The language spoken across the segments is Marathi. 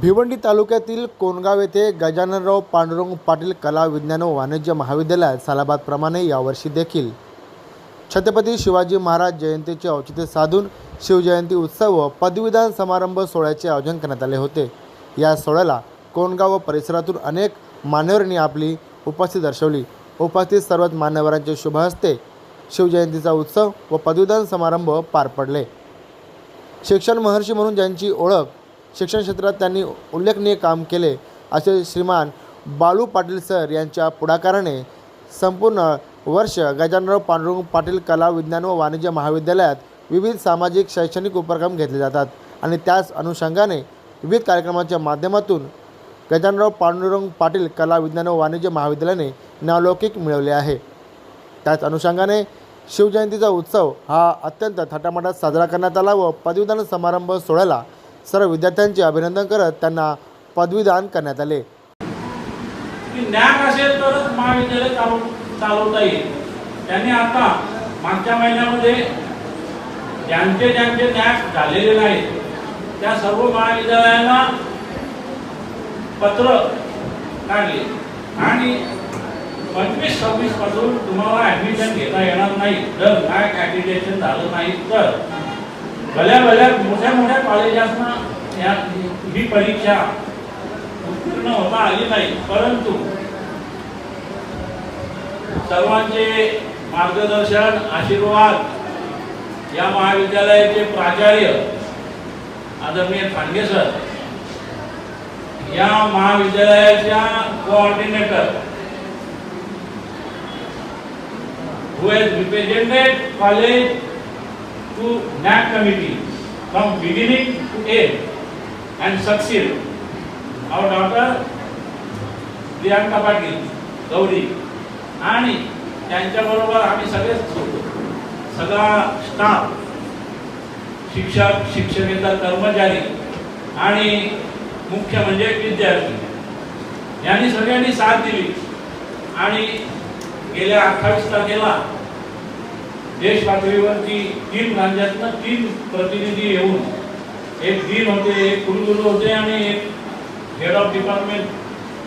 भिवंडी तालुक्यातील कोणगाव येथे गजाननराव पांडुरंग पाटील कला विज्ञान व वाणिज्य महाविद्यालयात सालाबादप्रमाणे यावर्षी देखील. छत्रपती शिवाजी महाराज जयंतीचे औचित्य साधून शिवजयंती उत्सव व पदवीदान समारंभ सोहळ्याचे आयोजन करण्यात आले होते. या सोहळ्याला कोणगाव व परिसरातून अनेक मान्यवरांनी आपली उपस्थिती दर्शवली. उपस्थित सर्वच मान्यवरांचे शुभ हस्ते शिवजयंतीचा उत्सव व पदवीदान समारंभ पार पडले. शिक्षण महर्षी म्हणून ज्यांची ओळख शिक्षण क्षेत्रात त्यांनी उल्लेखनीय काम केले असे श्रीमान बालू पाटील सर यांच्या पुढाकाराने संपूर्ण वर्ष गजाननराव पांडुरंग पाटील कला विज्ञान व वाणिज्य महाविद्यालयात विविध सामाजिक शैक्षणिक उपक्रम घेतले जातात आणि त्याच अनुषंगाने विविध कार्यक्रमांच्या माध्यमातून गजाननराव पांडुरंग पाटील कला विज्ञान व वाणिज्य महाविद्यालयाने नावलौकिक मिळवले आहे. त्याच अनुषंगाने शिवजयंतीचा उत्सव हा अत्यंत थाटामाटात साजरा करण्यात आला व पदवीदान समारंभ सोहळ्याला सर्व विद्यार्थ्यांचे अभिनंदन करत त्यांना पदवीदान करण्यात आले. ज्ञान असेल तरच महाविद्यालय चालू चालवता येईल. त्यांनी आता मागच्या महिन्यामध्ये ज्यांचे ज्यांचे न्याक झालेले नाहीत त्या सर्व महाविद्यालयांना पत्र काढले. आणि पंचवीस सव्वीसपासून तुम्हाला ऍडमिशन घेता येणार नाही. जर नॅक ऍप्लिकेशन झालं नाही तर भल्या भल्या मोठ्या मोठ्या कॉलेजांना या ही परीक्षा उत्तीर्ण होता आली नाही. परंतु सर्वांचे मार्गदर्शन आशीर्वाद या महाविद्यालयाचे प्राचार्य आदरणीय खांडे सर या महाविद्यालयाच्या coordinator who has represented college to NAC committee from beginning to end and succeed. Our daughter Priyanka Patil Gauri आणि त्यांच्याबरोबर आम्ही सगळेच होतो सगळा स्टाफ शिक्षक शिक्षकेतर कर्मचारी आणि मुख्य म्हणजे विद्यार्थी. यांनी सगळ्यांनी साथ दिली. आणि गेल्या अठ्ठावीस तारखेला देश पातळीवरती तीन राज्यातनं तीन प्रतिनिधी येऊन एक दिन होते एक कुलगुरू होते आणि एक head of department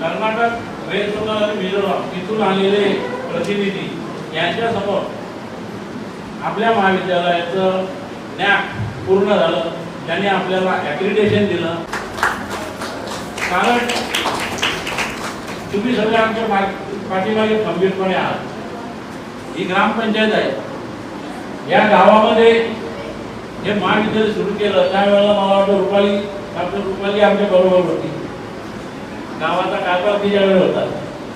Karnataka West Bengal आणि मिझोराम इथून आलेले प्रतिनिधी यांच्यासमोर आपल्या महाविद्यालयाचं ज्ञान पूर्ण झालं. त्यांनी आपल्याला ॲक्रिडेशन दिलं. कारण तुम्ही सगळे आमच्या पाठीमागे खंबीरपणे आहात. ही ग्रामपंचायत आहे. या गावामध्ये हे महाविद्यालय सुरू केलं त्यावेळेला मला वाटतं रुपाली डॉक्टर रुपाली आमच्या बरोबर होती. गावाचा कारभार तिच्याकडे होता.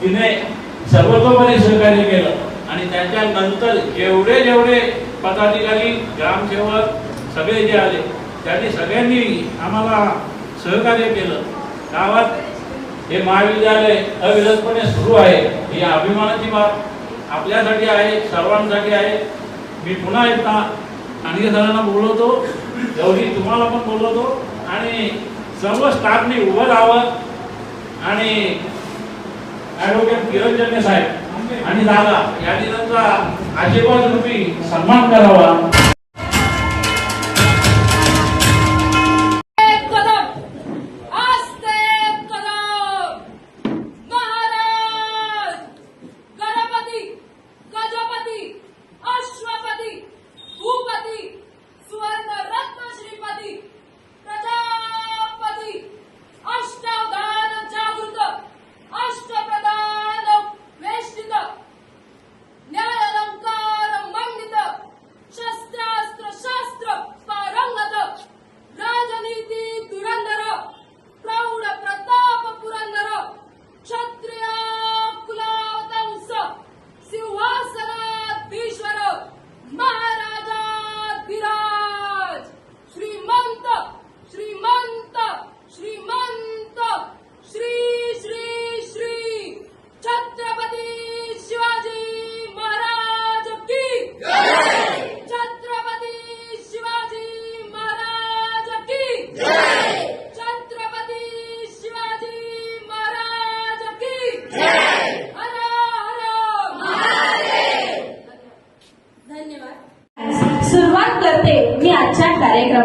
तिने सर्वतोपरी सहकार्य केलं आणि त्याच्यानंतर जेवढे जेवढे पदाधिकारी ग्रामसेवक सगळे जे आले त्यांनी सगळ्यांनी आम्हाला सहकार्य केलं. गावात हे महाविद्यालय अविरतपणे सुरू आहे ही अभिमानाची बाब आपल्यासाठी आहे सर्वांसाठी आहे. मी पुन्हा एकदा आणखी सरांना बोलवतो गौरी तुम्हाला पण बोलवतो आणि सर्व स्टाफने उभं राहावं आणि ॲडव्होकेट किरणजन्य साहेब आणि दादा यांनी त्यांचा आशीर्वाद रूपी सन्मान करावा.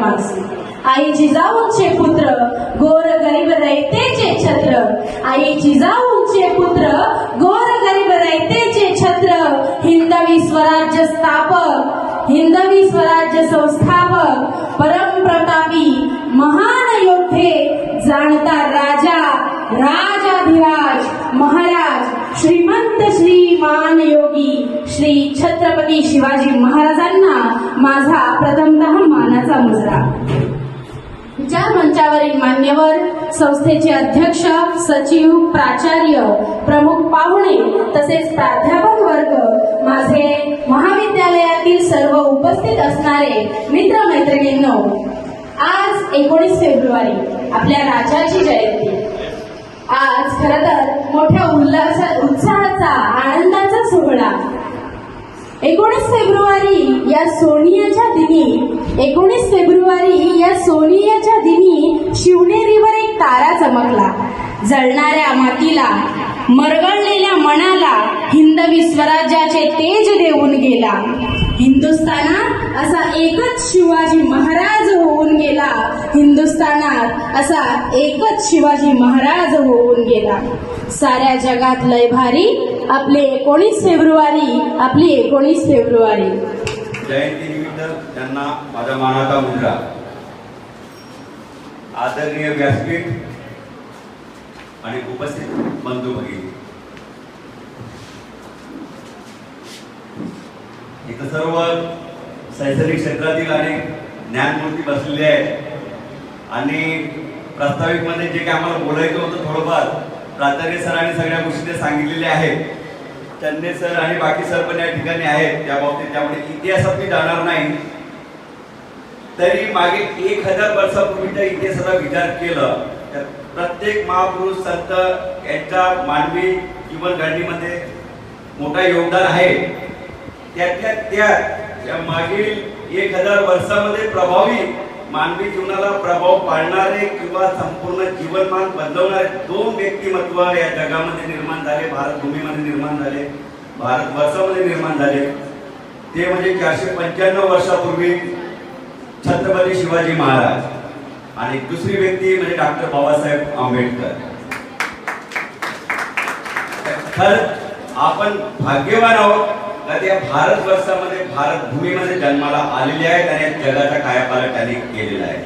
माणुसकी आई जिजाऊंचे पुत्र गोर गरीब रयतेचे छत्र. आई जिजाऊंचे पुत्र श्रीमान श्री छत्रपती शिवाजी महाराजांना माझा प्रथमतः मानाचा मुजरा. ज्या मंचावरील मान्यवर संस्थेचे अध्यक्ष सचिव प्राचार्य प्रमुख पाहुणे तसेच प्राध्यापक वर्ग माझे महाविद्यालयातील सर्व उपस्थित असणारे मित्रमैत्रिणींनो आज एकोणीस फेब्रुवारी आपल्या राजाची जयंती. आज खर तर मोठ्या उल्हास उत्साहाचा आनंदाचा सोहळा. एकोणीस फेब्रुवारी या सोनियाच्या दिनी एकोणीस फेब्रुवारी या सोनियाच्या दिनी शिवनेरीवर एक तारा चमकला. जळणाऱ्या मातीला मरगळलेल्या मनाला हिंदवी स्वराज्याचे तेज देऊन गेला. हिंदुस्थानात असा एकच शिवाजी महाराज होऊन गेला. हिंदुस्थानात असा एकच शिवाजी महाराज होऊन गेला. साऱ्या जगात लय भारी. आपले एकोणीस फेब्रुवारी आपली एकोणीस फेब्रुवारी. जयंतीनिमित्त त्यांना माझा मानाचा मुद्रा आदरणीय व्यासपीठ आणि उपस्थित बंधू भगिनी. इथं सर्व शैक्षणिक क्षेत्रातील अनेक ज्ञानमूर्ती बसलेले आहेत. आणि प्रास्ताविकमध्ये जे काही आम्हाला बोलायचं होतं थोडंफार प्राचार्य सरांनी सगळ्या गोष्टी ते सांगितलेल्या आहेत. चन्ने सर आणि बाकी सर पण या ठिकाणी आहेत. त्या बाबतीत त्यामुळे इतिहासात मी जाणार नाही. तरी मागे एक हजार वर्षापूर्वीच्या इतिहासाचा विचार केला तर प्रत्येक महापुरुष संत यांच्या मानवी जीवन घडणीमध्ये मोठा योगदान आहे. त्यातल्या त्यात या मागील एक हजार वर्षामध्ये प्रभावी मानवी जीवनाला प्रभाव पाडणारे किंवा संपूर्ण जीवनमान बदलवणारे दोन व्यक्तिमत्व या जगामध्ये निर्माण झाले भारतभूमीमध्ये निर्माण झाले भारतवर्षामध्ये निर्माण झाले. ते म्हणजे चारशे पंच्याण्णव वर्षापूर्वी छत्रपती शिवाजी महाराज आणि दुसरी व्यक्ती म्हणजे डॉक्टर बाबासाहेब आंबेडकर. खर आपण भाग्यवान आहोत. का त्या भारत वर्षामध्ये भारत भूमीमध्ये जन्माला आलेले आहेत आणि जगाचा कायापालट त्यांनी केलेला आहे.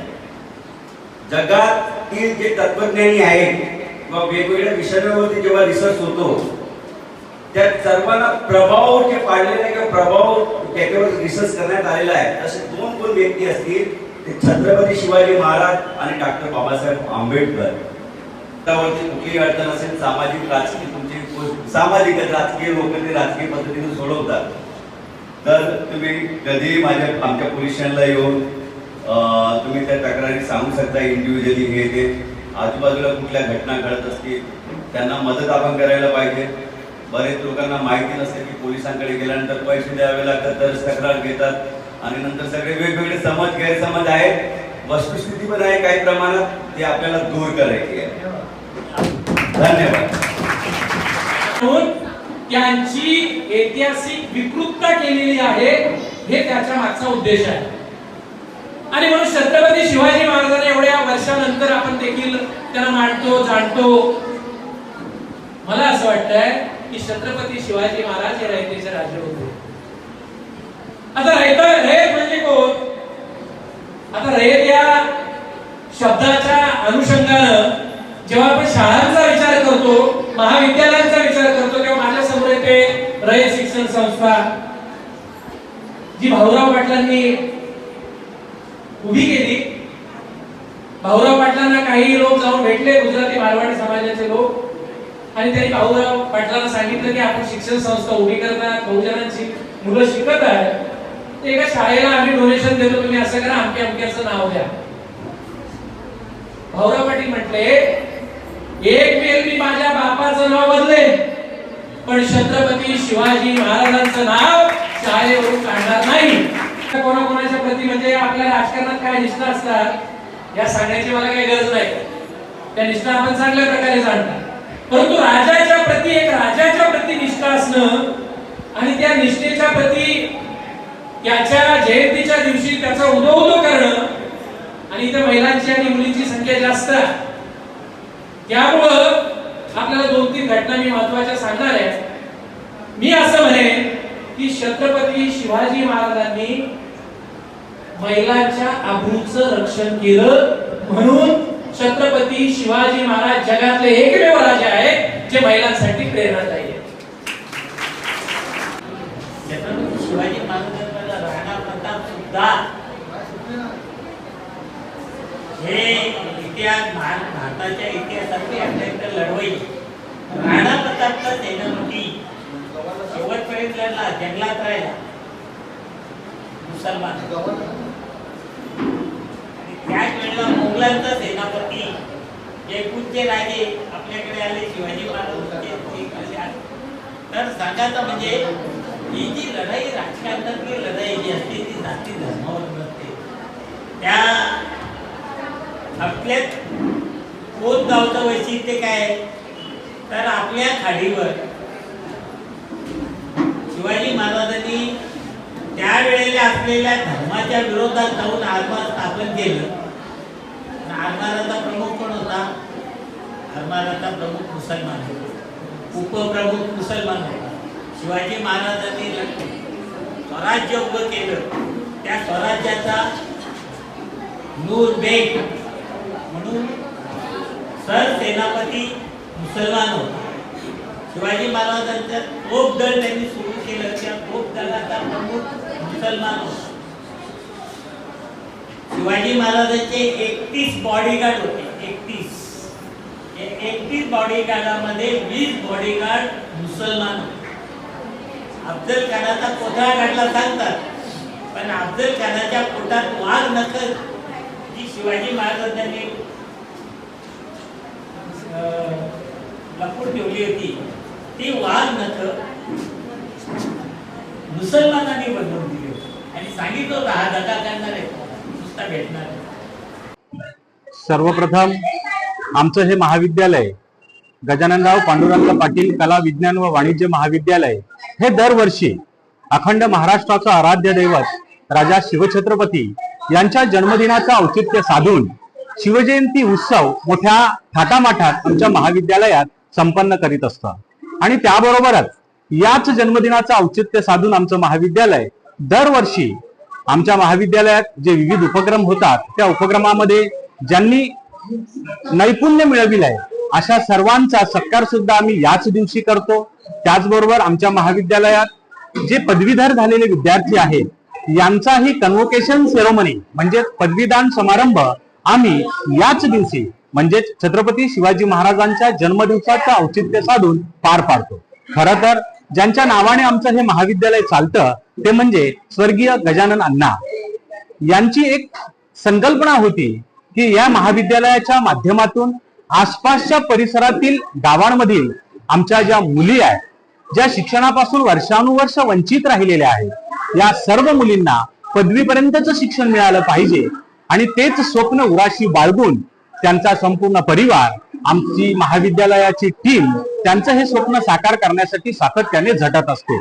जगातील जे तत्वज्ञानी आहेत किंवा वेगवेगळ्या विषयांवरती जेव्हा रिसर्च होतो त्या सर्वांना प्रभाव जे पाडलेला आहे किंवा प्रभाव त्याच्यावर रिसर्च करण्यात आलेला आहे असे दोन दोन व्यक्ती असतील ते छत्रपती शिवाजी महाराज आणि डॉक्टर बाबासाहेब आंबेडकर. त्यावरती कुठलीही अडचण असेल सामाजिक राजकीय तुमची सामाजिक राजकीय लोक ते राजकीय पद्धतीने सोडवतात. तर तुम्ही कधीही माझ्या आमच्या पोलीस स्टेशनला येऊन तुम्ही त्या तक्रारी सांगू शकता इंडिव्हिज्युअली हे ते? आजूबाजूला कुठल्या घटना घडत असतील? त्यांना मदत आपण करायला पाहिजे. बरेच लोकांना माहिती नसते की पोलिसांकडे गेल्यानंतर पैसे द्यावे लागतात तरच तक्रार घेतात. आणि नंतर सगळे वेगवेगळे समज गैरसमज आहेत. वस्तुस्थिती पण आहे काही प्रमाणात ते आपल्याला दूर करायची आहे. धन्यवाद. म्हणून त्यांची ऐतिहासिक विकृतता केलेली आहे हे त्याच्या मागचा उद्देश आहे. आणि म्हणून छत्रपती शिवाजी महाराजांना एवढ्या वर्षानंतर आपण देखील त्यांना मांडतो जाणतो. मला असं वाटतंय की छत्रपती शिवाजी महाराज हे रयतेचे राजे होते. आता रयता रयत म्हणजे कोण? आता रयत या शब्दाच्या अनुषंगानं जेव्हा आपण शाळांचा विचार करतो महाविद्यालयांचा विचार करतो तेव्हा माझ्यासमोर येते रय शिक्षण संस्था. जी भाऊराव पाटलांनी उभी केली. भाऊराव पाटलांना काही लोक जाऊन भेटले गुजराती मारवाडी समाजाचे लोक. आणि त्यांनी भाऊराव पाटलांना सांगितलं की आपण शिक्षण संस्था उभी करतात बहुजनांची मुलं शिकत आहेत. एका शाळेला आम्ही डोनेशन देतो तुम्ही असं करा अमक्या अमक्याचं नाव द्या. भाऊराव पाटील म्हटले एक वेळ मी माझ्या बापाचं नाव बदले. पण छत्रपती शिवाजी महाराजांचं नाव शाळेवरून काढणार नाही. कोणाकोणाच्या प्रती म्हणजे आपल्या राजकारणात काय निष्ठा असतात या सांगण्याची मला काही गरज नाही. त्या निष्ठा आपण चांगल्या प्रकारे जाणतात. परंतु राजाच्या प्रती एक राजाच्या प्रती निष्ठा असणं आणि त्या निष्ठेच्या प्रती याच्या जयंतीच्या दिवशी त्याचा उदो उदो करणं आणि त्या महिलांची आणि मुलींची संख्या जास्त आहे. त्यामुळं आपल्याला दोन तीन घटना मी महत्त्वाच्या सांगणार आहे. मी असं म्हणेन की छत्रपती शिवाजी महाराजांनी महिलांच्या आबरूचं रक्षण केलं म्हणून छत्रपती शिवाजी महाराज जगातले एकमेव राजे आहेत जे महिलांसाठी प्रेरणादायी आहेत. छत्रपती शिवाजी महाराजांचा राणा प्रताप सुद्धा हे इतिहास भार- भारताच्या इतिहासातली अत्यंत लढवई. राणा प्रतापचा सेनापती. शेवटपर्यंत लढला जंगलात राहिला. मुसलमान. आणि त्याच वेळेला मोगलांचा सेनापती. जे पूज्य राजे आपल्याकडे आले शिवाजी महाराज तर सांगायचं म्हणजे ही जी लढाई राजकारणातली लढाई जी असते ती जाती धर्मावर नसते त्या आपल्यात कोण गावचं वैशिष्ट्य काय तर आपल्या खाडीवर शिवाजी महाराजांनी त्यावेळेला असलेल्या धर्माच्या विरोधात जाऊन आरमार स्थापन केलं. आरमाराचा प्रमुख कोण होता? आरमाराचा प्रमुख मुसलमान होता. उपप्रमुख मुसलमान होता. शिवाजी महाराजांनी स्वराज्य उभं केलं. त्या स्वराज्याचा नूर बेग सर सेनापती मुसलमान होता. शिवाजी महाराजांच्या तोप दल त्यांनी सुरू केलं. त्या तोप दलाचा प्रमुख मुसलमान होता. शिवाजी महाराजांचे एकतीस बॉडीगार्ड होते. एकतीस. एकतीस बॉडीगार्डामध्ये वीस बॉडीगार्ड मुसलमान होते. अफजल खानाचा कोथळा काढला सांगतात. पण अफजल खानाच्या पोटात वाघ नसत जी शिवाजी महाराजांनी अं, लपून ठेवली होती. ते वाघ नख मुसलमानांनी बनवून दिले होती. आणि सांगितलं होतं हा धक्का करणार आहे. नुसता भेटणार सर्वप्रथम आमचं हे महाविद्यालय गजाननराव पांडुरंग पाटील कला विज्ञान व वाणिज्य महाविद्यालय हे दरवर्षी अखंड महाराष्ट्राचं आराध्य दैवत राजा शिवछत्रपती यांच्या जन्मदिनाचं औचित्य साधून शिवजयंती उत्सव मोठ्या थाटामाठात आमच्या महाविद्यालयात संपन्न करीत असतं आणि त्याबरोबरच याच जन्मदिनाचं औचित्य साधून आमचं महाविद्यालय दरवर्षी आमच्या महाविद्यालयात जे विविध उपक्रम होतात त्या उपक्रमामध्ये ज्यांनी नैपुण्य मिळविलंय अशा सर्वांचा सत्कार सुद्धा आम्ही याच दिवशी करतो. त्याचबरोबर आमच्या महाविद्यालयात जे पदवीधर झालेले विद्यार्थी आहेत यांचाही कन्व्होकेशन सेरोमनी म्हणजे पदवीदान समारंभ आम्ही याच दिवशी म्हणजेच छत्रपती शिवाजी महाराजांच्या जन्मदिवसाचं औचित्य साधून पार पाडतो. खर तर ज्यांच्या नावाने आमचं हे महाविद्यालय चालतं ते म्हणजे स्वर्गीय गजानन अण्णा. यांची एक संकल्पना होती की या महाविद्यालयाच्या माध्यमातून आसपासच्या परिसरातील गावांमधील आमच्या ज्या मुली आहेत ज्या शिक्षणापासून वर्षानुवर्ष वंचित राहिलेल्या आहेत या सर्व मुलींना पदवीपर्यंतच शिक्षण मिळालं पाहिजे. आणि तेच स्वप्न उराशी बाळगून त्यांचा संपूर्ण परिवार आमची महाविद्यालयाची टीम त्यांचं हे स्वप्न साकार करण्यासाठी सातत्याने झटत असते.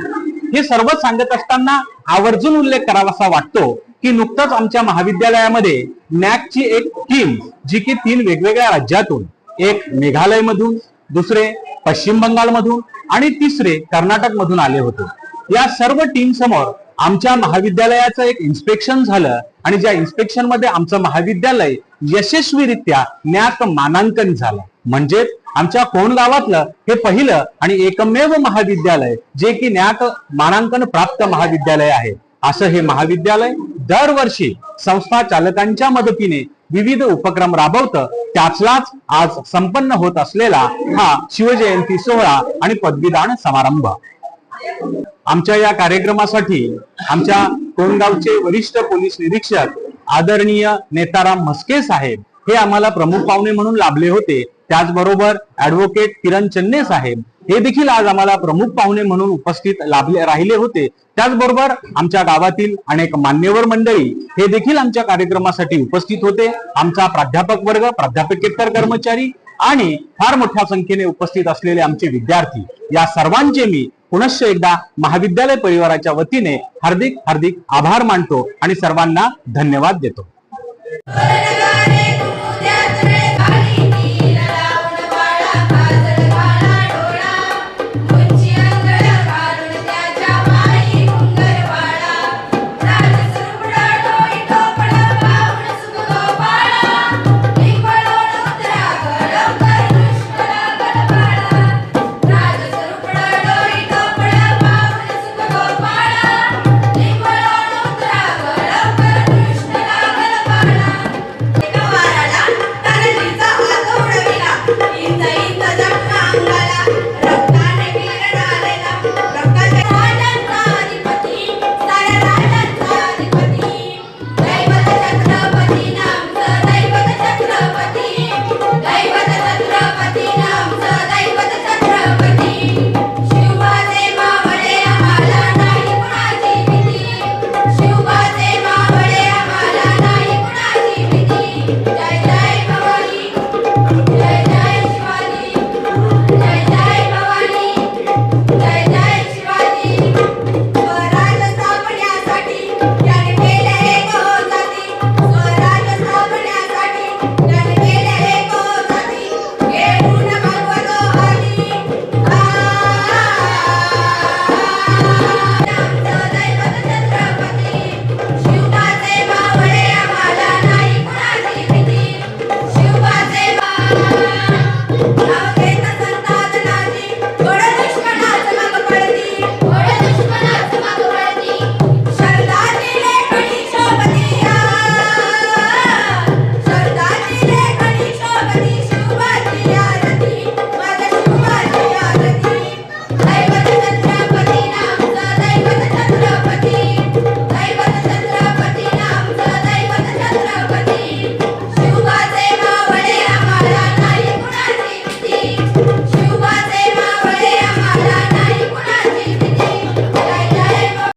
हे सर्व सांगत असताना आवर्जून उल्लेख करावासा वाटतो की नुकतंच आमच्या महाविद्यालयामध्ये नॅकची एक टीम जी की तीन वेगवेगळ्या राज्यातून एक मेघालय मधून दुसरे पश्चिम बंगाल मधून आणि तिसरे कर्नाटक मधून आले होते. या सर्व टीम समोर आमच्या महाविद्यालयाचं एक इन्स्पेक्शन झालं आणि ज्या इन्स्पेक्शनमध्ये आमचं महाविद्यालय यशस्वीरित्या न्यात मानांकन झालं. म्हणजेच आमच्या कोण गावातलं हे पहिलं आणि एकमेव महाविद्यालय जे की न्यात मानांकन प्राप्त महाविद्यालय आहे. असं हे महाविद्यालय दरवर्षी संस्था चालकांच्या मदतीने विविध उपक्रम राबवतं. त्याचलाच आज संपन्न होत असलेला हा शिवजयंती सोहळा आणि पदवीदान समारंभ. आमच्या या कार्यक्रमासाठी आमच्या कोणगावचे वरिष्ठ पोलीस निरीक्षक आदरणीय नेताराम म्हस्के साहेब हे आम्हाला प्रमुख पाहुणे म्हणून लाभले होते. त्याचबरोबर ऍडव्होकेट किरण चन्ने साहेब हे देखील आज आम्हाला प्रमुख पाहुणे म्हणून उपस्थित लाभले राहिले होते. त्याचबरोबर आमच्या गावातील अनेक मान्यवर मंडळी हे देखील आमच्या कार्यक्रमासाठी उपस्थित होते. आमचा प्राध्यापक वर्ग प्राध्यापकेतर कर्मचारी आणि फार मोठ्या संख्येने उपस्थित असलेले आमचे विद्यार्थी या सर्वांचे मी पुनश्च एकदा महाविद्यालय परिवाराच्या वतीने हार्दिक हार्दिक आभार मानतो आणि सर्वांना धन्यवाद देतो.